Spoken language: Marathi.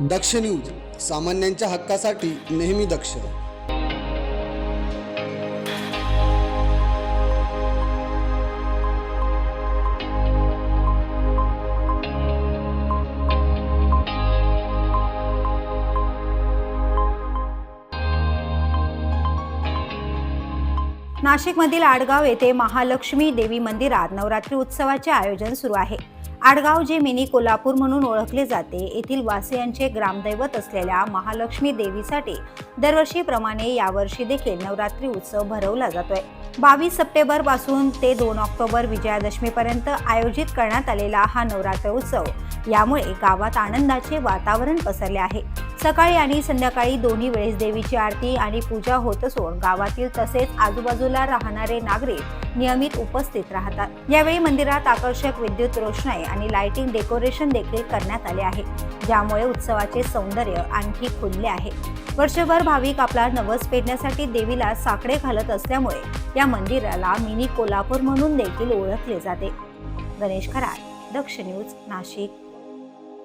दक्ष न्यूज सामान्यांच्या हक्कासाठी नेहमी दक्ष. नाशिकमधील आडगाव येथे महालक्ष्मी देवी मंदिरात नवरात्री उत्सवाचे आयोजन सुरू आहे. आडगाव जे मिनी कोल्हापूर म्हणून ओळखले जाते येथील वासियांचे ग्रामदैवत असलेल्या महालक्ष्मी देवीसाठी दरवर्षीप्रमाणे यावर्षी देखील नवरात्री उत्सव भरवला जातोय. बावीस सप्टेंबरपासून ते दोन ऑक्टोबर विजयादशमीपर्यंत आयोजित करण्यात आलेला हा नवरात्र उत्सव. यामुळे गावात आनंदाचे वातावरण पसरले आहे. सकाळी आणि संध्याकाळी दोन्ही वेळेस देवीची आरती आणि पूजा होत असून गावातील तसेच आजूबाजूला राहणारे नागरिक नियमित उपस्थित राहतात. यावेळी मंदिरात आकर्षक विद्युत रोषणाई आणि लाइटिंग डेकोरेशन देखील करण्यात आले आहे. ज्यामुळे उत्सवाचे सौंदर्य आणखी खुलले आहे. वर्षभर भाविक आपला नवस पेटण्यासाठी देवीला साकडे घालत असल्यामुळे या मंदिराला मिनी कोल्हापूर म्हणून देखील ओळखले जाते. गणेश खरात दक्ष न्यूज नाशिक.